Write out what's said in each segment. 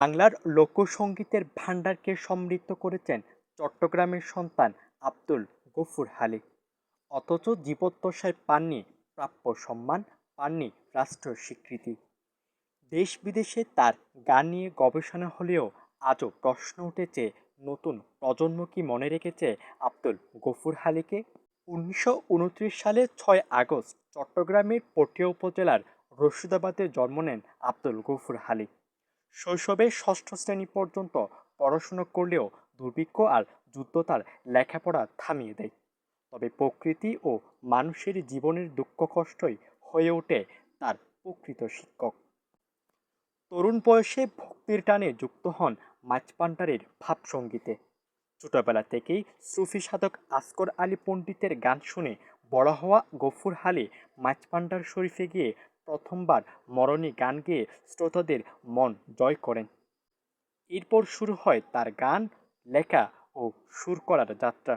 বাংলার লোকসঙ্গীতের ভাণ্ডারকে সমৃদ্ধ করেছেন চট্টগ্রামের সন্তান আব্দুল গফুর হালিক অথচ জীবদ্দশায় পাননি প্রাপ্য সম্মান, পাননি রাষ্ট্র স্বীকৃতি। দেশ বিদেশে তার গান নিয়ে গবেষণা হলেও আজও প্রশ্ন উঠেছে, নতুন প্রজন্ম কি মনে রেখেছে আব্দুল গফুর হালিকে? উনিশশো উনত্রিশ সালে ছয় আগস্ট চট্টগ্রামের পটিয়া উপজেলার রশিদাবাদে জন্ম নেন আব্দুল গফুর হালি। শৈশবে ষষ্ঠ শ্রেণি পর্যন্ত পড়াশুনো করলেও দুর্ভিক্ষ আর যুদ্ধ তার লেখাপড়া থামিয়ে দেয়। তবে প্রকৃতি ও মানুষের জীবনের দুঃখ কষ্টই হয়ে ওঠে তার প্রকৃত শিক্ষক। তরুণ বয়সে ভক্তির টানে যুক্ত হন মাছপান্ডারের ভাবসঙ্গীতে। ছোটবেলা থেকেই সুফি সাধক আসকর আলী পণ্ডিতের গান শুনে বড় হওয়া গফুর হালি মাছপান্ডার শরীফে গিয়ে প্রথমবার মরণী গান গেয়ে শ্রোতাদের মন জয় করেন। এরপর শুরু হয় তার গান, লেখা ও সুর করার যাত্রা।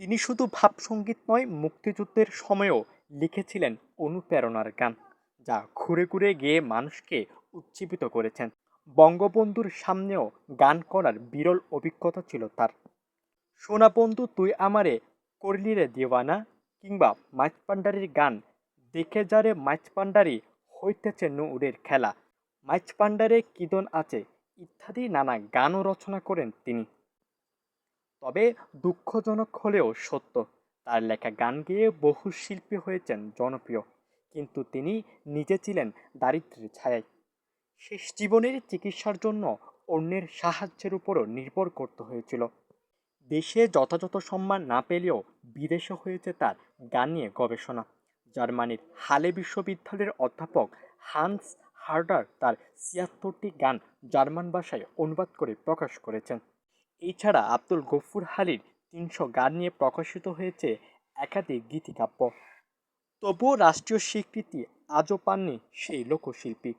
তিনি শুধু ভাবসঙ্গীত নয়, মুক্তিযুদ্ধের সময়ও লিখেছিলেন অনুপ্রেরণার গান, যা ঘুরে ঘুরে গিয়ে মানুষকে উজ্জীবিত করেছেন। বঙ্গবন্ধুর সামনেও গান করার বিরল অভিজ্ঞতা ছিল তার। সোনা বন্ধু তুই আমারে করলি রে দিওয়ানা, কিংবা মাছ পান্ডারির গান দেখে যারে মাছ পান্ডারি হইতেছে নূরের খেলা। মাছ পান্ডারে কিদন আছে, ইত্যাদি নানা গানও রচনা করেন তিনি। তবে দুঃখজনক হলেও সত্য, তার লেখা গান গেয়ে বহু শিল্পী হয়েছেন জনপ্রিয়, কিন্তু তিনি নিজে ছিলেন দারিদ্র্যের ছায়ায়। শেষ জীবনের চিকিৎসার জন্য অন্যের সাহায্যের উপরও নির্ভর করতে হয়েছিল। দেশে যথাযথ সম্মান না পেলেও বিদেশে হয়েছে তার গান নিয়ে গবেষণা। জার্মানির হালে বিশ্ববিদ্যালয়ের অধ্যাপক হান্স হার্ডার তার ছিয়াত্তরটি গান জার্মান ভাষায় অনুবাদ করে প্রকাশ করেছেন। এছাড়া আব্দুল গফুর হালির তিনশো গান নিয়ে প্রকাশিত হয়েছে একাধিক গীতিকাব্য। তবুও রাষ্ট্রীয় স্বীকৃতি আজও পাননি সেই লোকশিল্পী।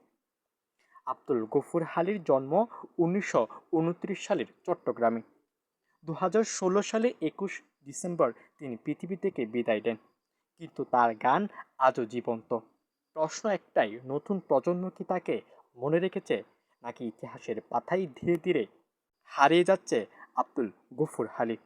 আব্দুল গফুর হালির জন্ম উনিশশো উনত্রিশ সালের চট্টগ্রামে। দু সালে একুশ ডিসেম্বর তিনি পৃথিবী থেকে বিদায় দেন কিন্তু তার গান আজও জীবন্ত। প্রশ্ন একটাই, নতুন প্রজন্ম কি তাকে মনে রেখেছে, নাকি ইতিহাসের পাথাই ধীরে ধীরে হারিয়ে যাচ্ছে আব্দুল গফুর হালি?